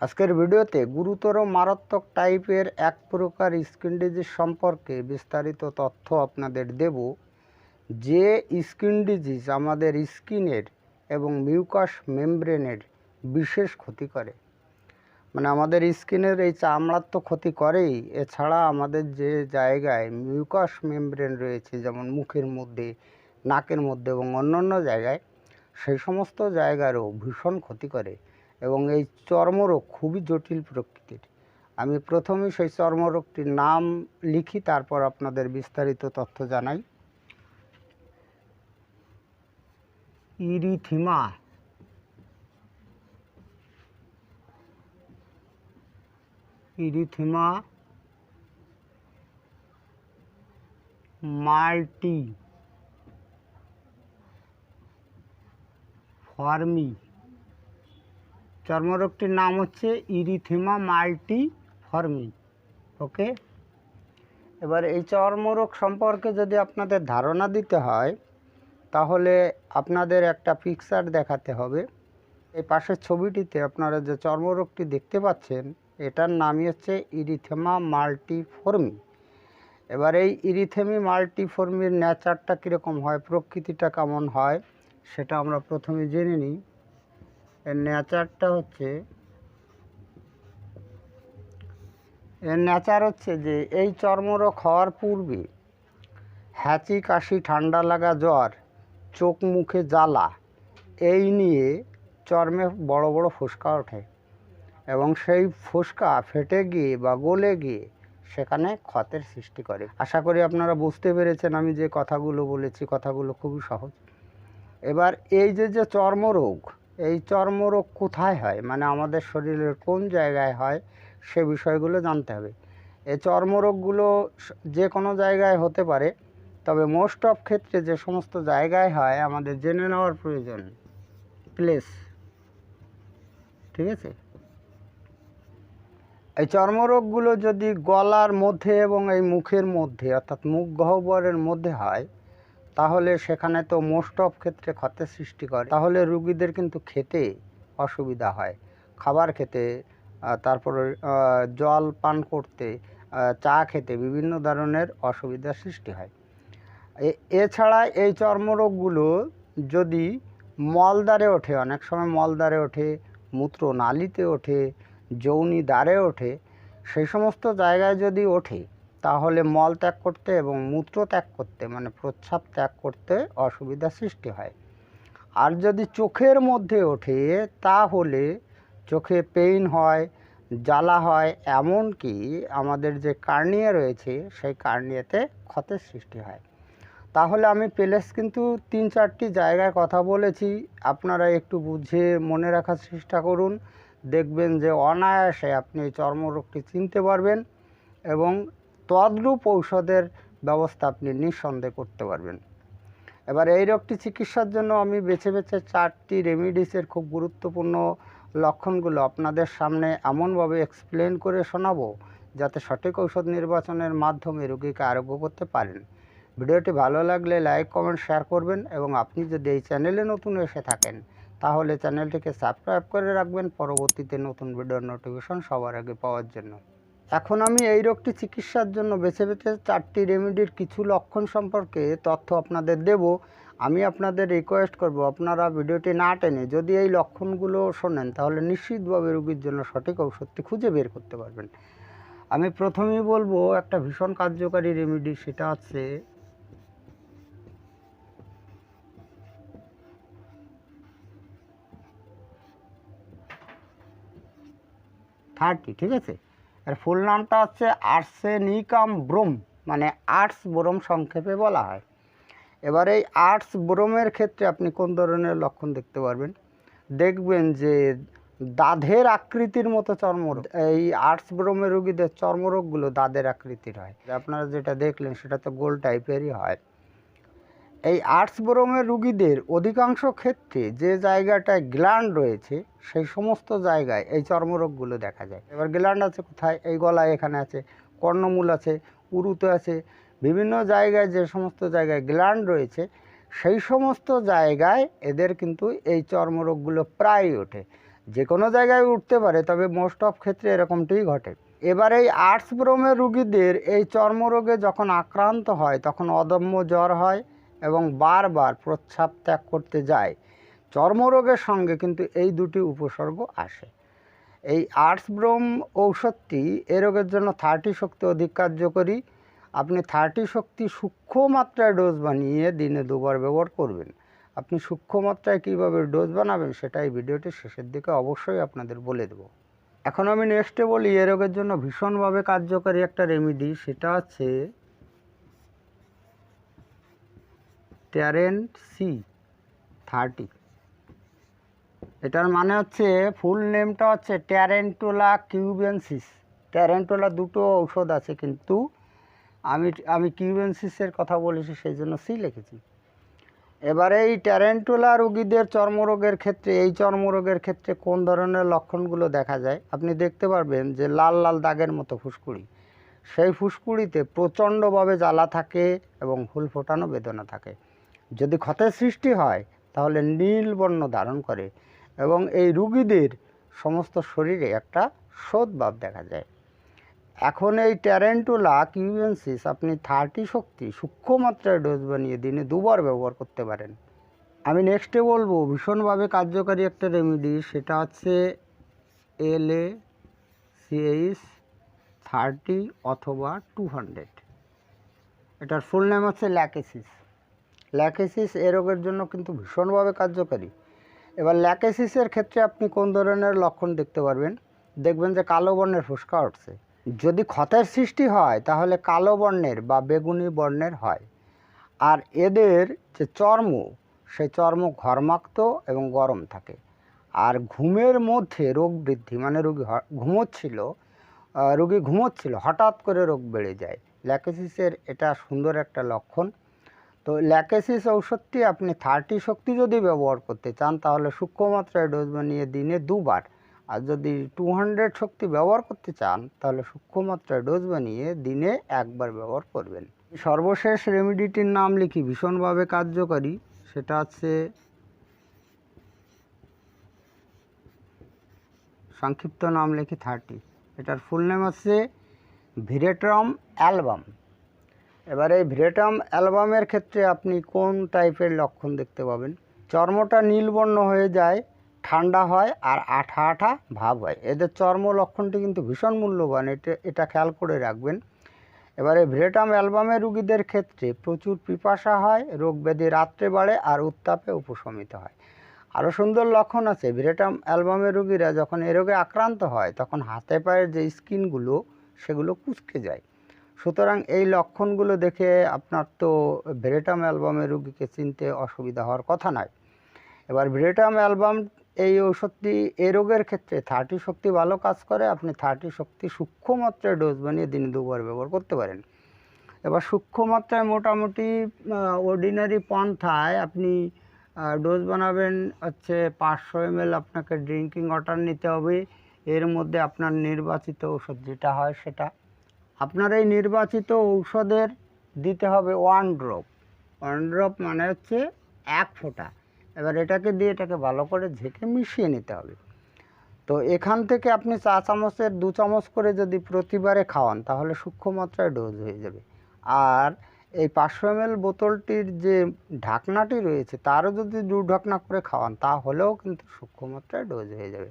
আজকের ভিডিওতে গুরুতর মারাত্মক টাইপের এক প্রকার স্কিন ডিজিজ সম্পর্কে বিস্তারিত তথ্য আপনাদের দেব। যে স্কিন ডিজিজ আমাদের স্কিনের এবং মিউকাস মেমব্রেনের বিশেষ ক্ষতি করে। মানে আমাদের স্কিনের এই চামড়ার তো ক্ষতি করেই। এছাড়া আমাদের যে জায়গায় মিউকাস মেমব্রেন রয়েছে, যেমন মুখের মধ্যে, নাকের মধ্যে এবং অন্যান্য জায়গায়, সেই সমস্ত জায়গারও ভীষণ ক্ষতি করে। এবং এই চর্মরোগ খুবই জটিল প্রকৃতির। আমি প্রথমেই সেই চর্মরোগটির নাম লিখি, তারপর আপনাদের বিস্তারিত তথ্য জানাই। ইরিথিমা। ইরিথিমা মাল্টি ফর্মি চর্মরোগটির নাম হচ্ছে ইরিথিমা মাল্টি ফর্মি ওকে? এবার এই চর্মরোগ সম্পর্কে যদি আপনাদের ধারণা দিতে হয়, তাহলে আপনাদের একটা পিকচার দেখাতে হবে। এই পাশের ছবিটিতে আপনারা যে চর্মরোগটি দেখতে পাচ্ছেন, এটার নামই হচ্ছে ইরিথেমা মাল্টিফর্মি এবার এই ইরিথেমি মাল্টিফর্মির নেচারটা কীরকম হয়, প্রকৃতিটা কেমন হয়, সেটা আমরা প্রথমে জেনে নিই। এর নেচারটা হচ্ছে, এর নেচার হচ্ছে যে এই চর্মরোগ হওয়ার পূর্বে হ্যাচি, কাশি, ঠান্ডা লাগা জ্বর, চোখ মুখে জ্বালা, এই নিয়ে চর্মে বড় বড় ফুসকা ওঠে এবং সেই ফুসকা ফেটে গিয়ে বা গলে গিয়ে সেখানে ক্ষতের সৃষ্টি করে। আশা করি আপনারা বুঝতে পেরেছেন আমি যে কথাগুলো বলেছি, কথাগুলো খুবই সহজ। এবার এই যে যে চর্মরোগ এই চর্মরোগ কোথায় হয়? মানে আমাদের শরীরের কোন জায়গায় হয়? সে বিষয়গুলো জানতে হবে। এই চর্মরোগগুলো যে কোনো জায়গায় হতে পারে, তবে মোস্ট অফ ক্ষেত্রে যে সমস্ত জায়গায় হয়, আমাদের জেনে নেওয়ার প্রয়োজন। প্লেস ঠিক আছে? এই চর্মরোগগুলো যদি গলার মধ্যে এবং এই মুখের মধ্যে, অর্থাৎ মুখ গহ্বরের মধ্যে হয় তাহলে সেখানে তো মোস্ট অফ ক্ষেত্রে ক্ষতের সৃষ্টি করে। তাহলে রুগীদের কিন্তু খেতে অসুবিধা হয়। খাবার খেতে তারপরে জল পান করতে চা খেতে বিভিন্ন ধরনের অসুবিধার সৃষ্টি হয়। এছাড়া এই চর্মরোগগুলো যদি মলদ্বারে ওঠে, অনেক সময় মলদ্বারে ওঠে মূত্র নালীতে ওঠে, যৌনি দ্বারে ওঠে, সেই সমস্ত জায়গায় যদি ওঠে তাহলে মল ত্যাগ করতে এবং মূত্র ত্যাগ করতে মানে প্রস্রাব ত্যাগ করতে অসুবিধা সৃষ্টি হয়। আর যদি চোখের মধ্যে ওঠে, তাহলে চোখে পেইন হয়, জ্বালা হয়, এমনকি আমাদের যে কার্নিয়া রয়েছে, সেই কার্নিয়াতে ক্ষতের সৃষ্টি হয়। তাহলে আমি প্লেস কিন্তু তিন চারটি জায়গায় কথা বলেছি। আপনারা একটু বুঝে মনে রাখার চেষ্টা করুন। দেখবেন যে অনায়াসে আপনি চর্মরোগটি চিনতে পারবেন এবং তদ্রূপ ঔষধের ব্যবস্থা আপনি নিঃসন্দেহে করতে পারবেন। এবার এই রোগটি চিকিৎসার জন্য আমি বেছে বেছে চারটি রেমিডিসের খুব গুরুত্বপূর্ণ লক্ষণগুলো আপনাদের সামনে এমনভাবে এক্সপ্লেন করে শোনাবো, যাতে সঠিক ঔষধ নির্বাচনের মাধ্যমে রোগীকে আরোগ্য করতে পারেন। ভিডিওটি ভালো লাগলে লাইক কমেন্ট শেয়ার করবেন এবং আপনি যদি এই চ্যানেলে নতুন এসে থাকেন, তাহলে চ্যানেলটিকে সাবস্ক্রাইব করে রাখবেন। পরবর্তীতে নতুন ভিডিওর নোটিফিকেশন সবার আগে পাওয়ার জন্য। এখন আমি এই রোগটি চিকিৎসার জন্য বেছে বেছে চারটি রেমেডির কিছু লক্ষণ সম্পর্কে তথ্য আপনাদের দেব। আমি আপনাদের রিকোয়েস্ট করব, আপনারা ভিডিওটি না টেনে যদি এই লক্ষণগুলো শোনেন, তাহলে নিশ্চিতভাবে রোগীর জন্য সঠিক ঔষধটি খুঁজে বের করতে পারবেন। আমি প্রথমেই বলব, একটা ভীষণ কার্যকারী রেমেডি সেটা হচ্ছে থার্টি ঠিক আছে? এর ফুল নামটা হচ্ছে আর্সেনিকাম ব্রোম মানে আর্টস ব্রোম সংক্ষেপে বলা হয়। এবার এই আর্টস ব্রোমের ক্ষেত্রে আপনি কোন ধরনের লক্ষণ দেখতে পারবেন? দেখবেন যে দাঁধের আকৃতির মতো চর্মরোগ, এই আর্টস ব্রোমের রোগীদের চর্মরোগগুলো দাঁধের আকৃতির হয়। আপনারা যেটা দেখলেন সেটা তো গোল টাইপেরই হয়। এই আর্টস ব্রোমের রুগীদের অধিকাংশ ক্ষেত্রে যে জায়গাটায় গ্ল্যান্ড রয়েছে, সেই সমস্ত জায়গায় এই চর্মরোগগুলো দেখা যায়। এবার গ্ল্যান্ড আছে কোথায়? এই গলায় এখানে আছে, কর্ণমূল আছে, উরুতে আছে। বিভিন্ন জায়গায় যে সমস্ত জায়গায় গ্ল্যান্ড রয়েছে, সেই সমস্ত জায়গায় এদের কিন্তু এই চর্মরোগগুলো প্রায়ই ওঠে। যে কোনো জায়গায় উঠতে পারে, তবে মোস্ট অফ ক্ষেত্রে এরকমটাই ঘটে। এবার এই আর্টস ব্রোমের রুগীদের এই চর্মরোগে যখন আক্রান্ত হয়, তখন অদম্য জ্বর হয় এবং বারবার প্রস্রাব ত্যাগ করতে যায়। চর্মরোগের সঙ্গে কিন্তু এই দুটি উপসর্গ আসে। এই আর্টস ব্রোম ঔষধটি এ রোগের জন্য থার্টি শক্তি অধিক কার্যকরী। আপনি থার্টি শক্তি সূক্ষ্ম মাত্রায় ডোজ বানিয়ে দিনে দুবার ব্যবহার করবেন। আপনি সূক্ষ্ম মাত্রায় কীভাবে ডোজ বানাবেন সেটা এই ভিডিওটির শেষের দিকে অবশ্যই আপনাদের বলে দেবো। এখন আমি নেক্সটে বলি, এ রোগের জন্য ভীষণভাবে কার্যকারী একটা রেমিডি সেটা হচ্ছে ট্যারেন্ট সি, থার্টি। এটার মানে হচ্ছে ফুল নেমটা হচ্ছে ট্যারেন্টোলা কিউবেন্সিস ট্যারেন্টোলা দুটো ঔষধ আছে কিন্তু আমি আমি কিউবেন্সিসের কথা বলেছি সেই জন্য সি লিখেছি। এবারে এই ট্যারেন্টোলা রোগীদের চর্মরোগের ক্ষেত্রে, এই চর্মরোগের ক্ষেত্রে কোন ধরনের লক্ষণগুলো দেখা যায়? আপনি দেখতে পারবেন যে লাল লাল দাগের মতো ফুসকুড়ি। সেই ফুসকুড়িতে প্রচণ্ডভাবে জ্বালা থাকে এবং ফুল ফোটানো বেদনা থাকে। যদি ক্ষতের সৃষ্টি হয়, তাহলে নীল বর্ণ ধারণ করে এবং এই রুগীদের সমস্ত শরীরে একটা ভাব দেখা যায়। এখন এই ট্যারেন্টুলা কিউবেন্সিস আপনি থার্টি শক্তি, সূক্ষ্ম মাত্রায় ডোজ বানিয়ে দিনে দুবার ব্যবহার করতে পারেন। আমি নেক্সটে বলব, ভীষণভাবে কার্যকারী একটা রেমেডি সেটা হচ্ছে এল এ সিএইচ থার্টি অথবা টু হান্ড্রেড এটার ফুল নেম হচ্ছে ল্যাকেসিস ল্যাকেসিস এ রোগের জন্য কিন্তু ভীষণভাবে কার্যকারী। এবার ল্যাকেসিসের ক্ষেত্রে আপনি কোন ধরনের লক্ষণ দেখতে পারবেন? দেখবেন যে কালো বর্ণের ফুসকা উঠছে। যদি ক্ষতের সৃষ্টি হয়, তাহলে কালো বর্ণের বা বেগুনি বর্ণের হয়। আর এদের যে চর্ম সেই চর্ম ঘর্মাক্ত এবং গরম থাকে। আর ঘুমের মধ্যে রোগ বৃদ্ধি মানে রোগী ঘুমোচ্ছিল রোগী ঘুমোচ্ছিল, হঠাৎ করে রোগ বেড়ে যায়। ল্যাকেসিসের এটা সুন্দর একটা লক্ষণ। তো ল্যাকেসিস ঔষধটি আপনি থার্টি শক্তি যদি ব্যবহার করতে চান, তাহলে সূক্ষ্ম মাত্রায় ডোজ বানিয়ে দিনে দুবার। আর যদি টু হান্ড্রেড শক্তি ব্যবহার করতে চান, তাহলে সূক্ষ্ম মাত্রায় ডোজ বানিয়ে দিনে একবার ব্যবহার করবেন। সর্বশেষ রেমিডিটির নাম লিখি, ভীষণভাবে কার্যকরী। সেটা হচ্ছে সংক্ষিপ্ত নাম লিখি থার্টি এটার ফুল নেম হচ্ছে ভিরেট্রম অ্যালবাম। এবার এই ভিরেটাম অ্যালবামের ক্ষেত্রে আপনি কোন টাইপের লক্ষণ দেখতে পাবেন? চর্মটা নীলবর্ণ হয়ে যায়, ঠান্ডা হয় আর আঠা আঠা ভাব হয়। এদের চর্ম লক্ষণটি কিন্তু ভীষণ মূল্যবান, এটা এটা খেয়াল করে রাখবেন। এবারে ভিরেটাম অ্যালবামের রুগীদের ক্ষেত্রে প্রচুর পিপাসা হয়, রোগ ব্যাধি রাত্রে বাড়ে আর উত্তাপে উপশমিত হয়। আরও সুন্দর লক্ষণ আছে ভিরেটাম অ্যালবামের রুগীরা যখন এ রোগে আক্রান্ত হয়, তখন হাতে পায়ের যে স্কিনগুলো, সেগুলো কুচকে যায়। সুতরাং এই লক্ষণগুলো দেখে আপনার তো ভেরেটাম অ্যালবামের রুগীকে চিনতে অসুবিধা হওয়ার কথা নয়। এবার ভেরেটাম অ্যালবাম এই ওষুধটি এ রোগের ক্ষেত্রে থার্টি শক্তি ভালো কাজ করে, আপনি থার্টি শক্তি সূক্ষ্ম মাত্রায় ডোজ বানিয়ে দিনে দুবার ব্যবহার করতে পারেন। এবার সূক্ষ্ম মাত্রায় মোটামুটি অর্ডিনারি পন্থায় আপনি ডোজ বানাবেন হচ্ছে পাঁচশো এমএল আপনাকে ড্রিঙ্কিং ওয়াটার নিতে হবে। এর মধ্যে আপনার নির্বাচিত ওষুধ যেটা হয় সেটা আপনার এই নির্বাচিত ঔষধের দিতে হবে ওয়ান ড্রপ ওয়ান ড্রপ মানে হচ্ছে এক ফোঁটা। এবার এটাকে দিয়ে এটাকে ভালো করে ঝেঁকে মিশিয়ে নিতে হবে। তো এখান থেকে আপনি চা চামচের দু চামচ করে যদি প্রতিবারে খাওয়ান, তাহলে সূক্ষ্ম মাত্রায় ডোজ হয়ে যাবে। আর এই পাঁচশো এমএল বোতলটির যে ঢাকনাটি রয়েছে, তারও যদি দু ঢাকনা করে খাওয়ান, তাহলেও কিন্তু সূক্ষ্ম মাত্রায় ডোজ হয়ে যাবে।